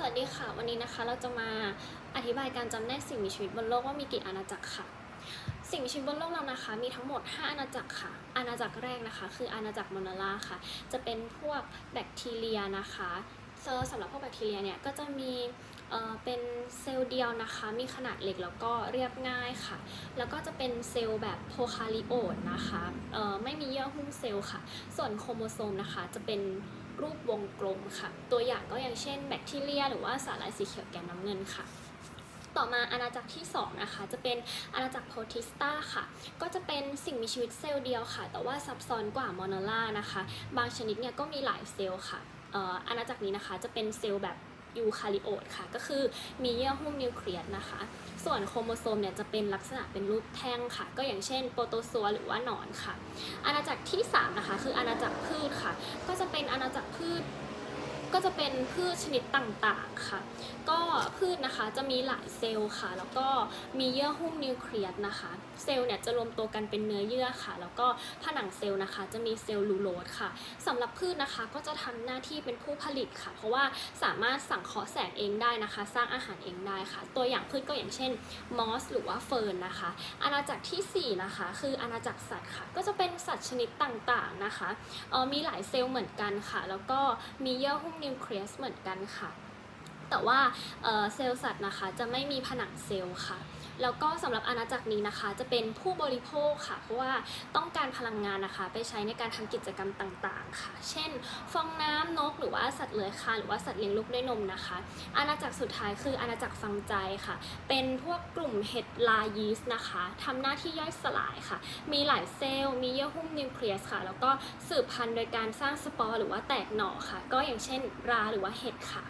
สวัสดีค่ะ วันนี้นะคะเราจะมาอธิบายการจำแนกสิ่งมีชีวิตบนโลกว่ามีกี่อาณาจักรค่ะ สิ่งมีชีวิตบนโลกเรานะคะ มีทั้งหมด 5 อาณาจักรค่ะ อาณาจักรแรกนะคะ คืออาณาจักรโมนาลาค่ะ จะเป็นพวกแบคทีเรียนะคะเซอร์สำหรับพวกแบคทีเรียเนี่ยก็จะมี เป็นเซลล์เดียวนะคะ มีขนาดเล็กแล้วก็เรียบง่ายค่ะ แล้วก็จะเป็นเซลล์แบบโพคาริโอตนะคะไม่มีเยื่อหุ้มเซลล์ค่ะ ส่วนโครโมโซมนะคะ จะเป็นรูปวงกลมค่ะ ตัวอย่างก็อย่างเช่นแบคทีเรีย หรือว่าสาหร่ายสีเขียวแกนน้ำเงินค่ะต่อมาอาณาจักรที่2นะคะจะเป็นอาณาจักรโพธิสตาค่ะ ก็จะเป็นสิ่งมีชีวิตเซลล์เดียวค่ะ แต่ว่าซับซ้อนกว่ามอนอล่านะคะ บางชนิดเนี่ยก็มีหลายเซลล์ค่ะเอ่ออาณาจักรนี้นะคะจะเป็นเซลล์แบบ ยูคาริโอตค่ะ ก็คือมีเยื่อหุ้มนิวเคลียสนะคะ ส่วนโครโมโซมเนี่ยจะเป็นลักษณะเป็นรูปแท่งค่ะ ก็อย่างเช่นโปรโตซัวหรือว่าหนอนค่ะ อาณาจักรที่ 3 นะคะ คืออาณาจักรพืชค่ะ ก็จะเป็นอาณาจักรพืช ก็จะเป็นพืชชนิดต่างๆค่ะ ก็พืชนะคะจะมีหลายเซลล์ค่ะ แล้วก็มีเยื่อหุ้มนิวเคลียสนะคะ เซลล์เนี่ยจะรวมตัวกันเป็นเนื้อเยื่อค่ะ แล้วก็ผนังเซลล์นะคะ จะมีเซลล์ลูโลสค่ะสำหรับพืชนะคะก็จะทำหน้าที่เป็นผู้ผลิตค่ะ เพราะว่าสามารถสังเคราะห์แสงเองได้นะคะ สร้างอาหารเองได้ค่ะ ตัวอย่างพืชก็อย่างเช่นมอสหรือว่าเฟิร์นนะคะ อาณาจักรทีสี่4 นะคะ คืออาณาจักรสัตว์ค่ะ ก็จะเป็นสัตว์ชนิดต่างๆนะคะออมีหลายเซลล์เหมือนกันค่ะ แล้วก็มีเยื่อหุ้มนิวเคลียสเหมือนกันค่ะ แต่ว่าเซลล์สัตว์นะคะจะไม่มีผนังเซลล์ค่ะ แล้วก็สำหรับอาณาจักรนี้นะคะ จะเป็นผู้บริโภคค่ะ เพราะว่าต้องการพลังงานนะคะ ไปใช้ในการทำกิจกรรมต่างๆ ค่ะ เช่น ฟองน้ำนก หรือว่าสัตว์เลื้อยคลานหรือว่าสัตว์เลี้ยงลูกด้วยนมนะคะ อาณาจักรสุดท้ายคืออาณาจักรฟังใจค่ะ เป็นพวกกลุ่มเห็ดลายีสนะคะทำหน้าที่ย่อยสลายค่ะ มีหลายเซลล์มีเยื่อหุ้มนิวเคลียสค่ะ แล้วก็สืบพันธุ์โดยการสร้างสปอร์หรือว่าแตกหน่อค่ะ ก็อย่างเช่นราหรือว่าเห็ดค่ะ